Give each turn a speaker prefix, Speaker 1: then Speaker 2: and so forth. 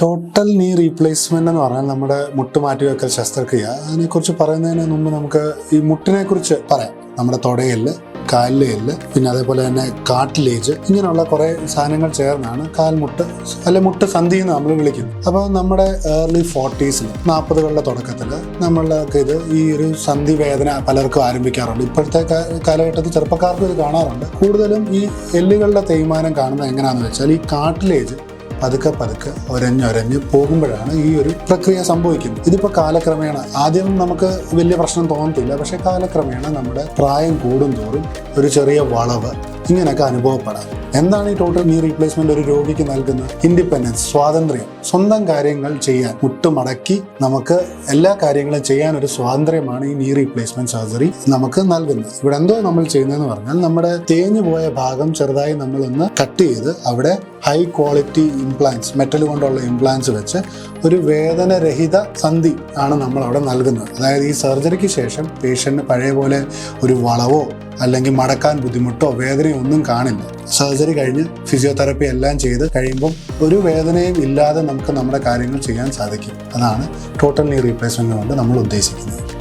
Speaker 1: Total നീ replacement എന്ന് പറഞ്ഞാൽ നമ്മുടെ മുട്ട് മാറ്റിവെക്കൽ ശസ്ത്രക്രിയ. അതിനെക്കുറിച്ച് പറയുന്നതിന് മുമ്പ് നമുക്ക് ഈ മുട്ടിനെ കുറിച്ച് പറയാം. നമ്മുടെ തുടയെല്ല് കാലിലേൽ പിന്നെ അതേപോലെ തന്നെ കാട്ടിലേജ് ഇങ്ങനെയുള്ള കുറേ സാധനങ്ങൾ ചേർന്നാണ് കാൽമുട്ട് അല്ലെ മുട്ട് സന്ധി എന്ന് നമ്മൾ വിളിക്കുന്നത്. അപ്പോൾ നമ്മുടെ ഏർലി ഫോർട്ടീസിൽ നാൽപ്പതുകളുടെ തുടക്കത്തിൽ നമ്മളൊക്കെ ഇത് ഈ ഒരു സന്ധി വേദന പലർക്കും ആരംഭിക്കാറുണ്ട്. ഇപ്പോഴത്തെ കാലഘട്ടത്തിൽ ചെറുപ്പക്കാർക്കും ഇത് കാണാറുണ്ട്. കൂടുതലും ഈ എല്ലുകളുടെ തേയ്മാനം കാണുന്നത് എങ്ങനെയാണെന്ന് വെച്ചാൽ ഈ കാട്ടിലേജ് പതുക്കെ പതുക്കെ ഒരഞ്ഞൊരഞ്ഞ് പോകുമ്പോഴാണ് ഈ ഒരു പ്രക്രിയ സംഭവിക്കുന്നത്. ഇതിപ്പോൾ കാലക്രമേണ ആദ്യം നമുക്ക് വലിയ പ്രശ്നം തോന്നത്തില്ല. പക്ഷേ കാലക്രമേണ നമ്മുടെ പ്രായം കൂടുന്തോറും ഒരു ചെറിയ വളവ് ഇങ്ങനെയൊക്കെ അനുഭവപ്പെടാം എന്താണ് ഈ ടോട്ടൽ നീ റീപ്ലേസ്മെന്റ് ഒരു രോഗിക്ക് നൽകുന്നത്? ഇൻഡിപെൻഡൻസ് സ്വാതന്ത്ര്യം. സ്വന്തം കാര്യങ്ങൾ ചെയ്യാൻ മുട്ടുമടക്കി നമുക്ക് എല്ലാ കാര്യങ്ങളും ചെയ്യാൻ ഒരു സ്വാതന്ത്ര്യമാണ് ഈ നീ റീപ്ലേസ്മെന്റ് സർജറി നമുക്ക് നൽകുന്നത്. ഇവിടെ എന്തോ നമ്മൾ ചെയ്യുന്നതെന്ന് പറഞ്ഞാൽ നമ്മുടെ തേഞ്ഞു പോയ ഭാഗം ചെറുതായി നമ്മൾ ഒന്ന് കട്ട് ചെയ്ത് അവിടെ ഹൈ ക്വാളിറ്റി ഇംപ്ലാൻസ് മെറ്റൽ കൊണ്ടുള്ള ഇംപ്ലാൻസ് വെച്ച് ഒരു വേദനരഹിത സന്ധി ആണ് നമ്മൾ അവിടെ നൽകുന്നത്. അതായത് ഈ സർജറിക്ക് ശേഷം പേഷ്യന്റിന് പഴയ പോലെ ഒരു വളവോ അല്ലെങ്കിൽ മടക്കാൻ ബുദ്ധിമുട്ടോ വേദനയോ ഒന്നും കാണില്ല. സർജറി കഴിഞ്ഞ് ഫിസിയോതെറപ്പി എല്ലാം ചെയ്ത് കഴിയുമ്പം ഒരു വേദനയും ഇല്ലാതെ നമുക്ക് നമ്മുടെ കാര്യങ്ങൾ ചെയ്യാൻ സാധിക്കും. അതാണ് ടോട്ടൽ നീ റീപ്ലേസ്മെന്റ് കൊണ്ട് നമ്മൾ ഉദ്ദേശിക്കുന്നത്.